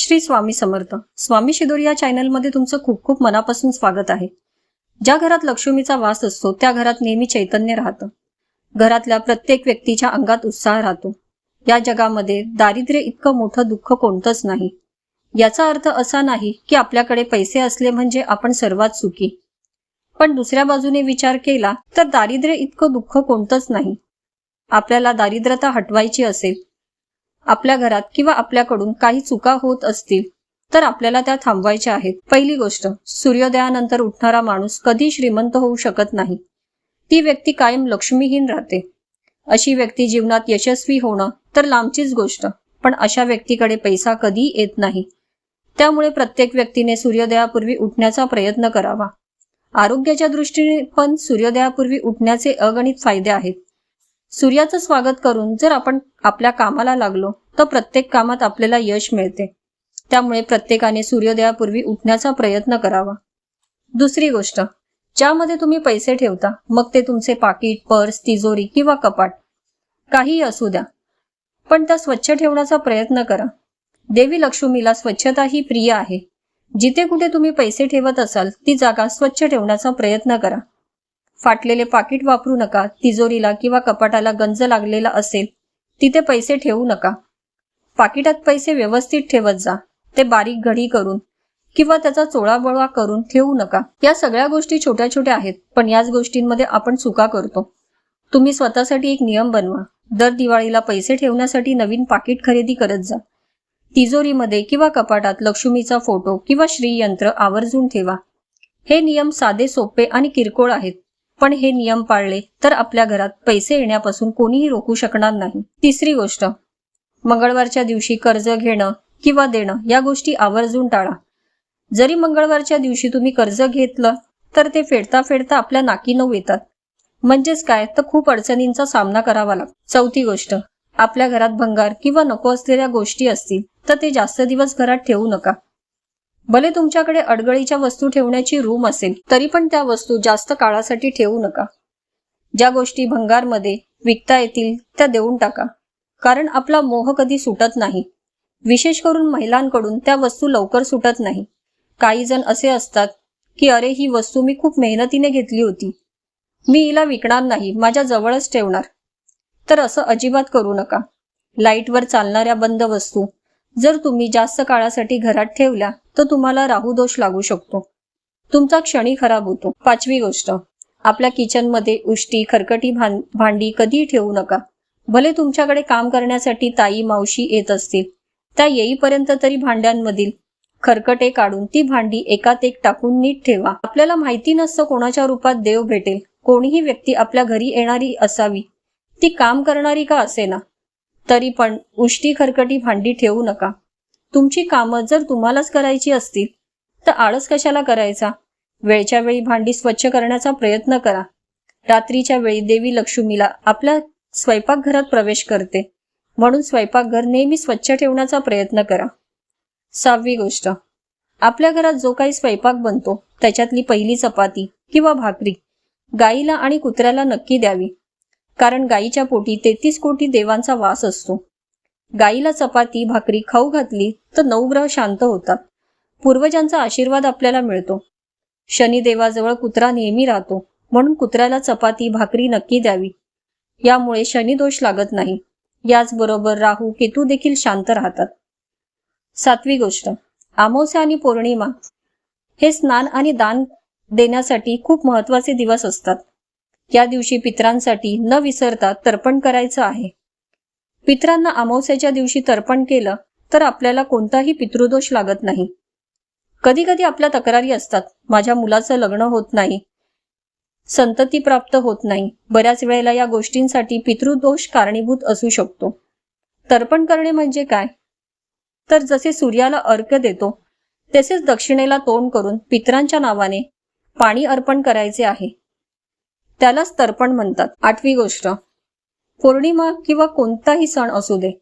श्री स्वामी समर्थ. स्वामी शिदोरी या चॅनलमध्ये तुमचं खूप खूप मनापासून स्वागत आहे. ज्या घरात लक्ष्मीचा वास असतो त्या घरात नेहमी चैतन्य राहतं. घरातल्या प्रत्येक व्यक्तीच्या अंगात उत्साह राहतो. या जगामध्ये दारिद्र्य इतकं मोठं दुःख कोणतंच नाही. याचा अर्थ असा नाही की आपल्याकडे पैसे असले म्हणजे आपण सर्वात सुखी. पण दुसऱ्या बाजूने विचार केला तर दारिद्र्य इतकं दुःख कोणतंच नाही. आपल्याला दारिद्र्यता हटवायची असेल आपल्या घरात किंवा आपल्याकडून काही चुका होत असतील तर आपल्याला त्या थांबवायच्या आहेत. पहिली गोष्ट सूर्योदयानंतर उठणारा माणूस कधी श्रीमंत होऊ शकत नाही. ती व्यक्ती कायम लक्ष्मीहीन राहते. अशी व्यक्ती जीवनात यशस्वी होणं तर लांबचीच गोष्ट पण अशा व्यक्तीकडे पैसा कधी येत नाही. त्यामुळे प्रत्येक व्यक्तीने सूर्योदयापूर्वी उठण्याचा प्रयत्न करावा. आरोग्याच्या दृष्टीने पण सूर्योदयापूर्वी उठण्याचे अगणित फायदे आहेत. सूर्याचं स्वागत करून जर आपण आपल्या कामाला लागलो तर प्रत्येक कामात आपल्याला यश मिळते. त्यामुळे प्रत्येकाने सूर्योदयापूर्वी उठण्याचा प्रयत्न करावा. दुसरी गोष्ट ज्यामध्ये तुम्ही पैसे ठेवता मग ते तुमचे पाकिट पर्स तिजोरी किंवा कपाट काहीही असू द्या. पण त्या स्वच्छ ठेवण्याचा प्रयत्न करा. देवी लक्ष्मीला स्वच्छता ही प्रिय आहे. जिथे कुठे तुम्ही पैसे ठेवत असाल ती जागा स्वच्छ ठेवण्याचा प्रयत्न करा. फाटलेले पाकिट वापरू नका तिजोरीला किंवा कपाटाला गंज लागलेला असेल तिथे पैसे ठेवू नका. पाकिटात पैसे व्यवस्थित ठेवत जा ते बारीक घडी करून किंवा त्याचा चोळाबोळा करून ठेवू नका. या सगळ्या गोष्टी छोट्या छोट्या आहेत पण याच गोष्टींमध्ये आपण चुका करतो. तुम्ही स्वतःसाठी एक नियम बनवा. दर दिवाळीला पैसे ठेवण्यासाठी नवीन पाकिट खरेदी करत जा. तिजोरीमध्ये किंवा कपाटात लक्ष्मीचा फोटो किंवा श्रीयंत्र आवर्जून ठेवा. हे नियम साधे सोपे आणि किरकोळ आहेत. पण हे नियम पाळले तर आपल्या घरात पैसे येण्यापासून कोणीही रोखू शकणार नाही. तिसरी गोष्ट मंगळवारच्या दिवशी कर्ज घेणं किंवा देणं या गोष्टी आवर्जून टाळा. जरी मंगळवारच्या दिवशी तुम्ही कर्ज घेतलं तर ते फेडता फेडता आपल्या नाकी नऊ येतात म्हणजेच काय? तर खूप अडचणींचा सामना करावा लागतो. चौथी गोष्ट आपल्या घरात भंगार किंवा नको असलेल्या गोष्टी असतील तर ते जास्त दिवस घरात ठेवू नका. भले तुमच्याकडे अडगळीच्या वस्तू ठेवण्याची रूम असेल तरी पण त्या वस्तू जास्त काळासाठी ठेवू नका. ज्या गोष्टी भंगारमध्ये विकता येतील त्या देऊन टाका. कारण आपला मोह कधी सुटत नाही. विशेष करून महिलांकडून त्या वस्तू लवकर सुटत नाही. काही जण असे असतात की अरे ही वस्तू मी खूप मेहनतीने घेतली होती. मी हिला विकणार नाही माझ्या जवळच ठेवणार. तर असं अजिबात करू नका. लाईटवर चालणाऱ्या बंद वस्तू जर तुम्ही जास्त काळासाठी घरात ठेवल्या तर तुम्हाला राहू दोष लागू शकतो. तुमचा क्षणी खराब होतो. पाचवी गोष्ट. आपल्या किचनमध्ये उष्टी खरकटी भांडी कधीही ठेवू नका. भले तुमच्याकडे काम करण्यासाठी ताई मावशी येत असतील. त्या येईपर्यंत तरी भांड्यांमधील खरकटे काढून ती भांडी एकात एक टाकून नीट ठेवा. आपल्याला माहिती नसतं कोणाच्या रूपात देव भेटेल. कोणीही व्यक्ती आपल्या घरी येणारी असावी. ती काम करणारी का असेना? तरी पण उष्टी खरकटी भांडी ठेवू नका. तुमची कामं जर तुम्हालाच करायची असतील तर आळस कशाला करायचा? वेळच्या वेळी भांडी स्वच्छ करण्याचा प्रयत्न करा. रात्रीच्या वेळी देवी लक्ष्मीला आपल्या स्वयंपाकघरात प्रवेश करते. म्हणून स्वयंपाकघर नेहमी स्वच्छ ठेवण्याचा प्रयत्न करा. सहावी गोष्ट. आपल्या घरात जो काही स्वयंपाक बनतो त्याच्यातली पहिली चपाती किंवा भाकरी गाईला आणि कुत्र्याला नक्की द्यावी. कारण गाईच्या पोटी तेहतीस कोटी देवांचा वास असतो. गाईला चपाती भाकरी खाऊ घातली तर नवग्रह शांत होतात. पूर्वजांचा आशीर्वाद आपल्याला मिळतो. शनिदेवाजवळ कुत्रा नेहमी राहतो म्हणून कुत्र्याला चपाती भाकरी नक्की द्यावी. यामुळे शनिदोष लागत नाही. याचबरोबर राहू केतू देखील शांत राहतात. सातवी गोष्ट. अमावस्या आणि पौर्णिमा हे स्नान आणि दान देण्यासाठी खूप महत्त्वाचे दिवस असतात. या दिवशी पित्रांसाठी न विसरता तर्पण करायचं आहे. पित्रांना अमावस्याच्या दिवशी तर्पण केलं तर आपल्याला कोणताही पितृदोष लागत नाही. कधी कधी आपल्या तक्रारी असतात माझ्या मुलाचं लग्न होत नाही संतती प्राप्त होत नाही. बऱ्याच वेळेला या गोष्टींसाठी पितृदोष कारणीभूत असू शकतो. तर्पण करणे म्हणजे काय? तर जसे सूर्याला अर्घ्य देतो तसेच दक्षिणेला तोंड करून पित्रांच्या नावाने पाणी अर्पण करायचे आहे. त्यालाच तर्पण म्हणतात. आठवी गोष्ट. पौर्णिमा किंवा कोणताही सण असू दे.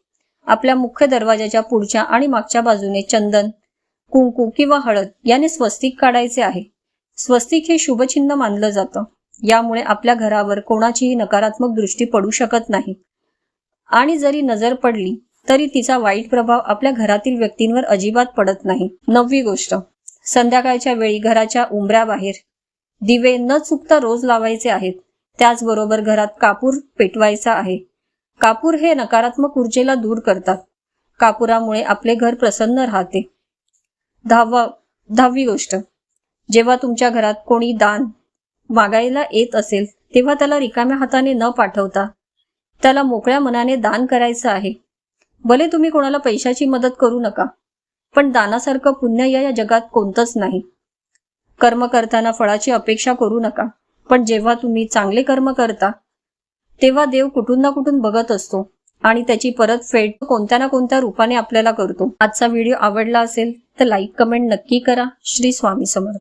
आपल्या मुख्य दरवाजाच्या पुढच्या आणि मागच्या बाजूने चंदन कुंकू किंवा हळद याने स्वस्तिक काढायचे आहे. स्वस्तिक हे शुभचिन्ह मानलं जातं. यामुळे आपल्या घरावर कोणाचीही नकारात्मक दृष्टी पडू शकत नाही. आणि जरी नजर पडली तरी तिचा वाईट प्रभाव आपल्या घरातील व्यक्तींवर अजिबात पडत नाही. नववी गोष्ट. संध्याकाळच्या वेळी घराच्या उंबऱ्याबाहेर दिवे न चुकता रोज लावायचे आहेत. त्याचबरोबर घरात कापूर पेटवायचा आहे. कापूर हे नकारात्मक ऊर्जेला दूर करतात. कापुरामुळे आपले घर प्रसन्न राहते. दहावा दहावी गोष्ट. जेव्हा तुमच्या घरात कोणी दान मागायला येत असेल तेव्हा त्याला रिकाम्या हाताने न पाठवता त्याला मोकळ्या मनाने दान करायचं आहे. भले तुम्ही कोणाला पैशाची मदत करू नका पण दानासारखं पुण्य या जगात कोणतंच नाही. कर्म करताना फळाची अपेक्षा करू नका. पण जेव्हा तुम्ही चांगले कर्म करता तेव्हा देव कुठून ना कुठून बघत असतो आणि त्याची परतफेड कोणत्या ना कोणत्या रूपाने आपल्याला करतो. आजचा व्हिडिओ आवडला असेल तर लाईक कमेंट नक्की करा. श्री स्वामी समर्थ.